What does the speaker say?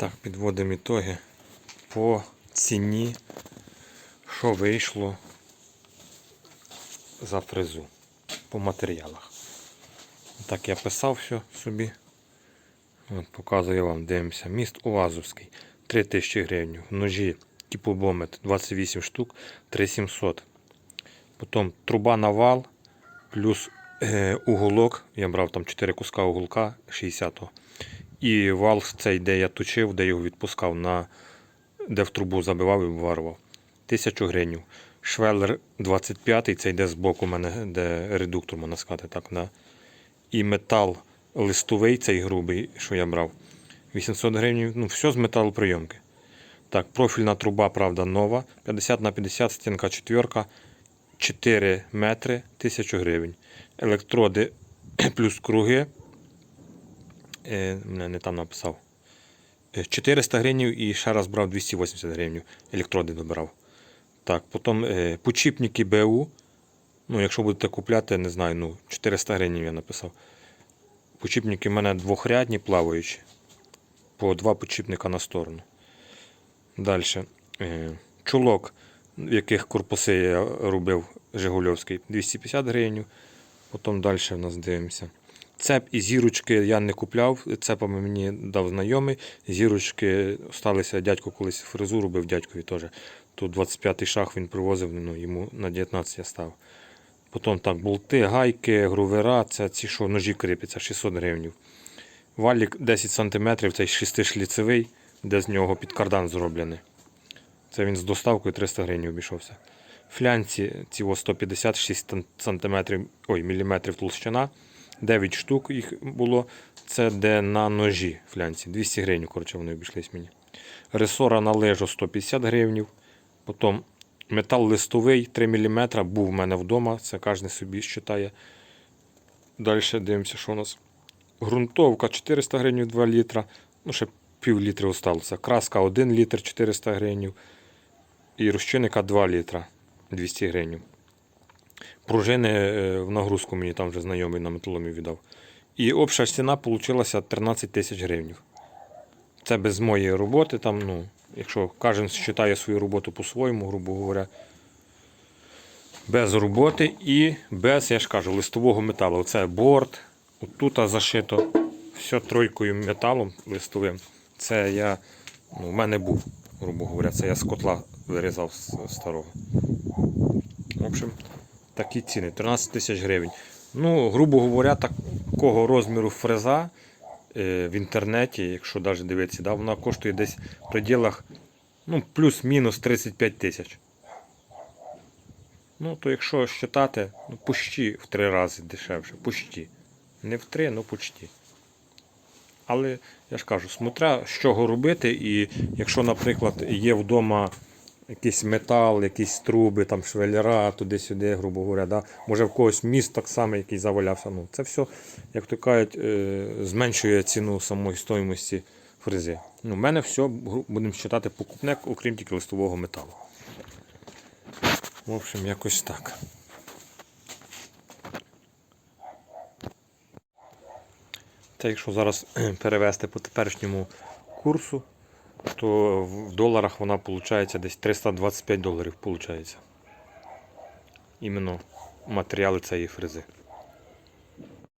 Так, підводимо ітоги по ціні, що вийшло за фрезу по матеріалах. Так я писав все собі. От, показую вам, дивимося. Міст Уазовський 3000 гривень. Ножі типу бомет 28 штук 3700. Потім труба на вал плюс е, уголок. Я брав там 4 куска уголка 60-го. І вал цей, де я точив, де його відпускав, на, де в трубу забивав і виварував. 1000 гривень. Швеллер 25 це йде з боку мене, де редуктор можна сказати. Так, да. І метал листовий, цей грубий, що я брав. 800 гривень. Ну, все з металоприйомки. Так, профільна труба, правда, нова. 50 на 50, стінка четверка. 4 метри 1000 гривень. Електроди плюс круги. Е, не, там написав. Е, 400 гривень і ще раз брав 280 гривень. Електроди добирав. Так, потім е, почіпники БУ. Ну, якщо будете купляти, не знаю, ну, 400 гривень я написав. Почіпники в мене двохрядні плаваючі. По два почіпника на сторону. Далі. Е, чулок, в яких корпуси я робив Жигульовський, 250 гривень. Потім далі в нас дивимося. Цеп і зірочки я не купляв, цепами мені дав знайомий. Зірочки сталися, дядько колись фрезу робив дядькові теж. Тут 25-й шах він привозив, ну, йому на 19 я став. Потім так, болти, гайки, грувера, це ці, що ножі кріпяться, 600 гривень. Валік 10 см, цей шестишліцевий, де з нього під кардан зроблений. Це він з доставкою 300 гривень обійшовся. Флянці ці 156 см, ой, міліметрів толщина. 9 штук їх було. Це де на ножі флянці. 200 гривень, коротше, вони обійшлись мені. Ресора на лежу 150 гривень. Потім метал листовий 3 мм був в мене вдома. Це кожен собі считає. Далі дивимося, що у нас. Грунтовка 400 гривень 2 літра. Ну, ще пів літри осталося. Краска 1 літр 400 гривень. І розчинника 2 літра 200 гривень. Пружини е, в нагрузку мені там вже знайомий на металомі віддав. І обща ціна вийшла 13 тисяч гривень. Це без моєї роботи. Там, ну, якщо кожен вважає свою роботу по-своєму, грубо говоря. Без роботи і без, я ж кажу, листового металу. Це борт, отут зашито. Все тройкою металом листовим. Це я, ну, в мене був, грубо говоря, це я з котла вирізав з старого. В общем, такі ціни. 13 тисяч гривень. Ну, грубо говоря, такого розміру фреза е, в інтернеті, якщо навіть дивитися, да, вона коштує десь в пределах ну, плюс-мінус 35 тисяч. Ну, то якщо считати, ну, почти в три рази дешевше. Почти. Не в три, ну почти. Але я ж кажу, смотря з чого робити, і якщо, наприклад, є вдома якийсь метал, якісь труби, там швеллера, туди-сюди, грубо говоря, да? може в когось міст так само, який завалявся. Ну, це все, як то кажуть, е, зменшує ціну самої стоїмості фрези. Ну, в мене все, будемо вважати, покупник, окрім тільки листового металу. В общем, якось так. Та якщо зараз перевести по теперішньому курсу, то в доларах вона виходить десь 325 доларів. Виходить. Іменно матеріали цієї фрези.